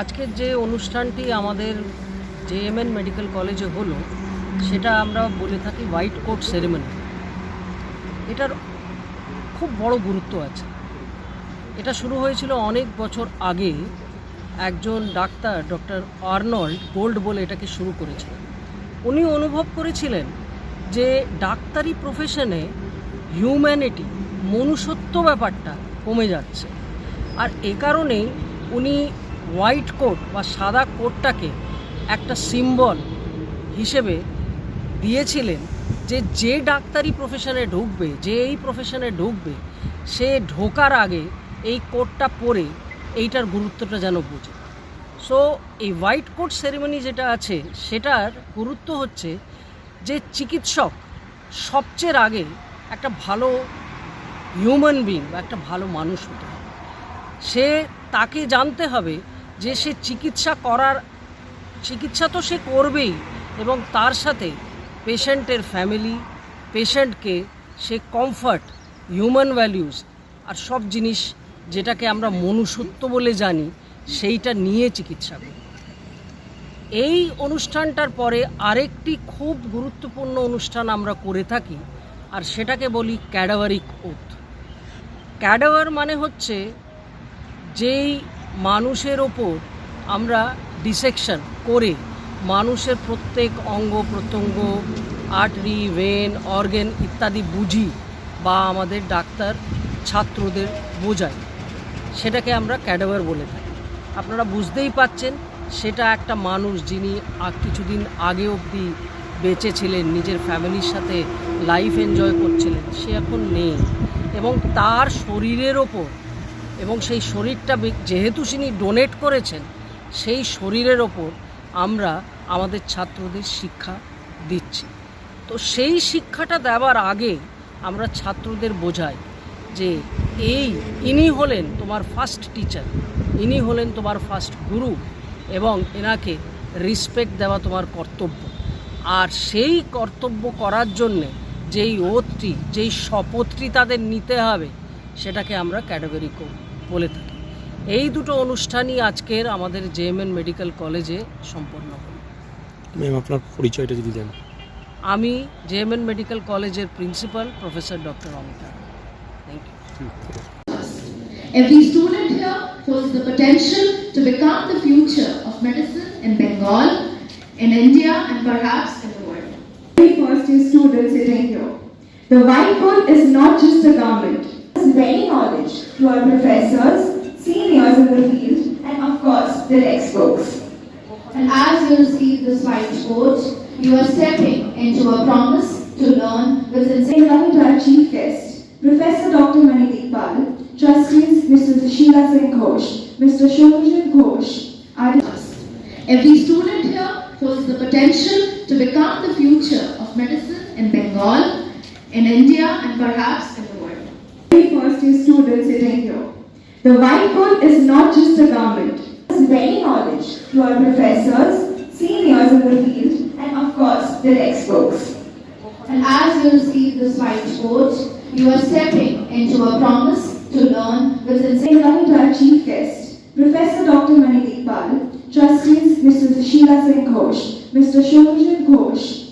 আজকের যে অনুষ্ঠানটি আমাদের জেএমএন মেডিকেল কলেজে হলো, সেটা আমরা বলে থাকি হোয়াইট কোট সেরেমনি। এটার খুব বড় গুরুত্ব আছে। এটা শুরু হয়েছিল অনেক বছর আগে একজন ডাক্তার ডক্টর আর্নল্ড গোল্ড বলে এটাকে শুরু করেছিলেন। উনি অনুভব করেছিলেন যে ডাক্তারি প্রফেশনে হিউম্যানিটি, মনুষ্যত্ব ব্যাপারটা কমে যাচ্ছে। আর এ কারণেই উনি হোয়াইট কোট বা সাদা কোটটাকে একটা সিম্বল হিসেবে দিয়েছিলেন যে যে ডাক্তারি প্রফেশনে ঢুকবে, যে এই প্রফেশনে ঢুকবে, সে ঢোকার আগে এই কোটটা পরে এইটার গুরুত্বটা যেন বোঝে। সো এই হোয়াইট কোট সেরেমনি যেটা আছে, সেটার গুরুত্ব হচ্ছে যে চিকিৎসক সবচেয়ে আগে একটা ভালো হিউম্যান বিং বা একটা ভালো মানুষ হতে হবে। সে তাকে জানতে হবে যে সে চিকিৎসা করার, চিকিৎসা তো সে করবেই এবং তার সাথে পেশেন্টের ফ্যামিলি পেশেন্টকে সে কমফর্ট হিউম্যান ভ্যালিউস আর সব জিনিস যেটাকে আমরা মনুষ্যত্ব বলে জানি, সেইটা নিয়ে চিকিৎসা করি। এই অনুষ্ঠানটার পরে আরেকটি খুব গুরুত্বপূর্ণ অনুষ্ঠান আমরা করে থাকি আর সেটাকে বলি ক্যাডাভারিক ওথ ক্যাডাভার মানে হচ্ছে যেই মানুষের ওপর আমরা ডিসেকশন করে মানুষের প্রত্যেক অঙ্গ প্রত্যঙ্গ আর্টারি ভেন অর্গেন ইত্যাদি বুঝি বা আমাদের ডাক্তার, ছাত্রদের বোঝাই সেটাকে আমরা ক্যাডাভার বলে থাকি। আপনারা বুঝতেই পাচ্ছেন, সেটা একটা মানুষ যিনি কিছুদিন আগে অবধি বেঁচে ছিলেন নিজের ফ্যামিলির সাথে লাইফ এনজয় করছিলেন, সে এখন নেই। এবং তার শরীরের ওপর এবং সেই শরীরটা যেহেতু তিনি ডোনেট করেছেন, সেই শরীরের ওপর আমরা আমাদের ছাত্রদের শিক্ষা দিচ্ছি। তো সেই শিক্ষাটা দেওয়ার আগে আমরা ছাত্রদের বোঝাই যে এই ইনি হলেন তোমার ফার্স্ট টিচার ইনি হলেন তোমার ফার্স্ট গুরু এবং এনাকে রিসপেক্ট দেওয়া তোমার কর্তব্য। আর সেই কর্তব্য করার জন্যে যেই ওথটি যেই শপথটি তাদের নিতে হবে, সেটাকে আমরা ক্যাটাগরি বলে থাকি এই দুটো অনুষ্ঠানই আজকের আমাদের জেএমএন মেডিকেল কলেজে সম্পন্ন হলো ম্যাম আপনার পরিচয়টা যদি দেন আমি জেএমএন মেডিকেল কলেজের principal professor doctor Amita thank you Every student here holds the potential to become the future of medicine in Bengal, in India, and perhaps in the world. very first year students sitting here. The white coat is not just a garment. It's very knowledge to our professors, seniors in the field, and of course the textbooks. And as you receive this white coat, you are stepping into a promise to learn with sincere hello to our chief guest, Professor Dr. Manideep Pal, trustees Mr. Sheila Singh Ghosh, Mr. Shobhajit Ghosh, our Every student here holds the potential to become the future of medicine in Bengal, in India, and perhaps. Students sitting here. The white coat is not just a garment. It's very knowledge to our professors, seniors in the field, and of course the textbooks. And as you receive this white coat, you are stepping into a promise to learn with hello to our chief guest, Professor Dr. Manideep Pal, trustees Mr. Sheila Singh Ghosh, Mr. Shobhajit Ghosh,